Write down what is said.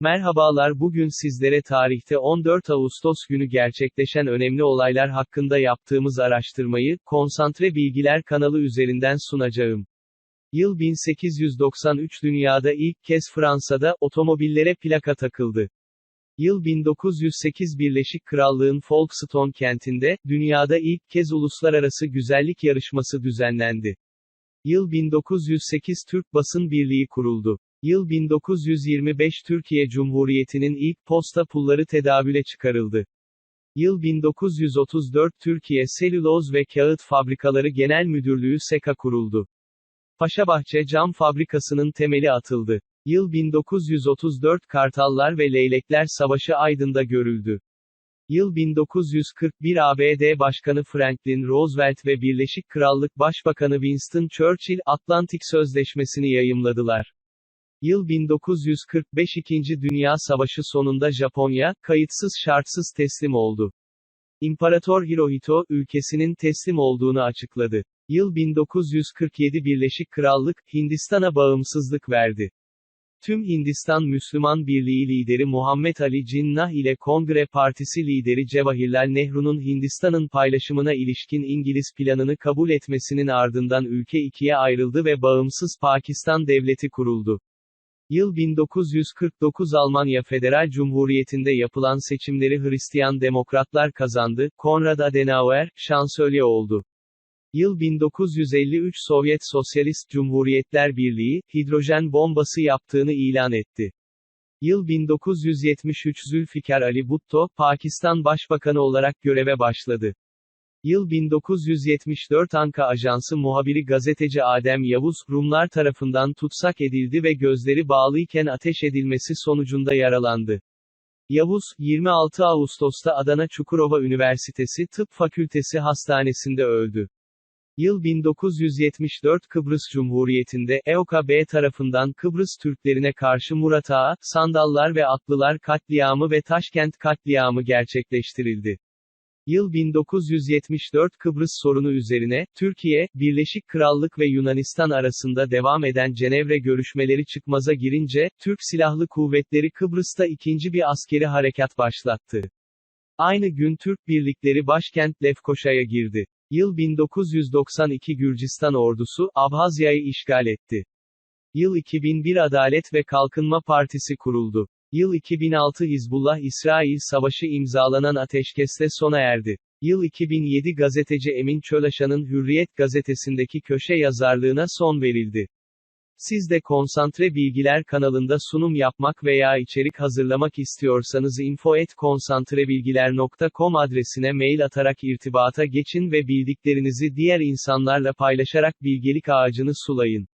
Merhabalar bugün sizlere tarihte 14 Ağustos günü gerçekleşen önemli olaylar hakkında yaptığımız araştırmayı, Konsantre Bilgiler kanalı üzerinden sunacağım. Yıl 1893 dünyada ilk kez Fransa'da, otomobillere plaka takıldı. Yıl 1908 Birleşik Krallığın Folkestone kentinde, dünyada ilk kez uluslararası güzellik yarışması düzenlendi. Yıl 1908 Türk Basın Birliği kuruldu. Yıl 1925 Türkiye Cumhuriyeti'nin ilk posta pulları tedavüle çıkarıldı. Yıl 1934 Türkiye Selüloz ve Kağıt Fabrikaları Genel Müdürlüğü SEKA kuruldu. Paşabahçe Cam Fabrikası'nın temeli atıldı. Yıl 1934 Kartallar ve Leylekler Savaşı Aydın'da görüldü. Yıl 1941 ABD Başkanı Franklin Roosevelt ve Birleşik Krallık Başbakanı Winston Churchill, Atlantik Sözleşmesi'ni yayımladılar. Yıl 1945 İkinci Dünya Savaşı sonunda Japonya, kayıtsız şartsız teslim oldu. İmparator Hirohito, ülkesinin teslim olduğunu açıkladı. Yıl 1947 Birleşik Krallık, Hindistan'a bağımsızlık verdi. Tüm Hindistan Müslüman Birliği lideri Muhammed Ali Cinnah ile Kongre Partisi lideri Cevahirlal Nehru'nun Hindistan'ın paylaşımına ilişkin İngiliz planını kabul etmesinin ardından ülke ikiye ayrıldı ve bağımsız Pakistan Devleti kuruldu. Yıl 1949 Almanya Federal Cumhuriyeti'nde yapılan seçimleri Hristiyan Demokratlar kazandı, Konrad Adenauer, şansölye oldu. Yıl 1953 Sovyet Sosyalist Cumhuriyetler Birliği, hidrojen bombası yaptığını ilan etti. Yıl 1973 Zülfikar Ali Bhutto, Pakistan Başbakanı olarak göreve başladı. Yıl 1974 Anka Ajansı muhabiri gazeteci Adem Yavuz, Rumlar tarafından tutsak edildi ve gözleri bağlıyken ateş edilmesi sonucunda yaralandı. Yavuz, 26 Ağustos'ta Adana Çukurova Üniversitesi Tıp Fakültesi Hastanesi'nde öldü. Yıl 1974 Kıbrıs Cumhuriyeti'nde, EOKA-B tarafından Kıbrıs Türklerine karşı Murat Ağa, Sandallar ve Atlılar katliamı ve Taşkent katliamı gerçekleştirildi. Yıl 1974 Kıbrıs sorunu üzerine, Türkiye, Birleşik Krallık ve Yunanistan arasında devam eden Cenevre görüşmeleri çıkmaza girince, Türk Silahlı Kuvvetleri Kıbrıs'ta ikinci bir askeri harekat başlattı. Aynı gün Türk birlikleri başkent Lefkoşa'ya girdi. Yıl 1992 Gürcistan ordusu, Abhazya'yı işgal etti. Yıl 2001 Adalet ve Kalkınma Partisi kuruldu. Yıl 2006 Hizbullah-İsrail Savaşı imzalanan ateşkesle sona erdi. Yıl 2007 gazeteci Emin Çölaşan'ın Hürriyet gazetesindeki köşe yazarlığına son verildi. Siz de Konsantre Bilgiler kanalında sunum yapmak veya içerik hazırlamak istiyorsanız info@konsantrebilgiler.com adresine mail atarak irtibata geçin ve bildiklerinizi diğer insanlarla paylaşarak bilgelik ağacını sulayın.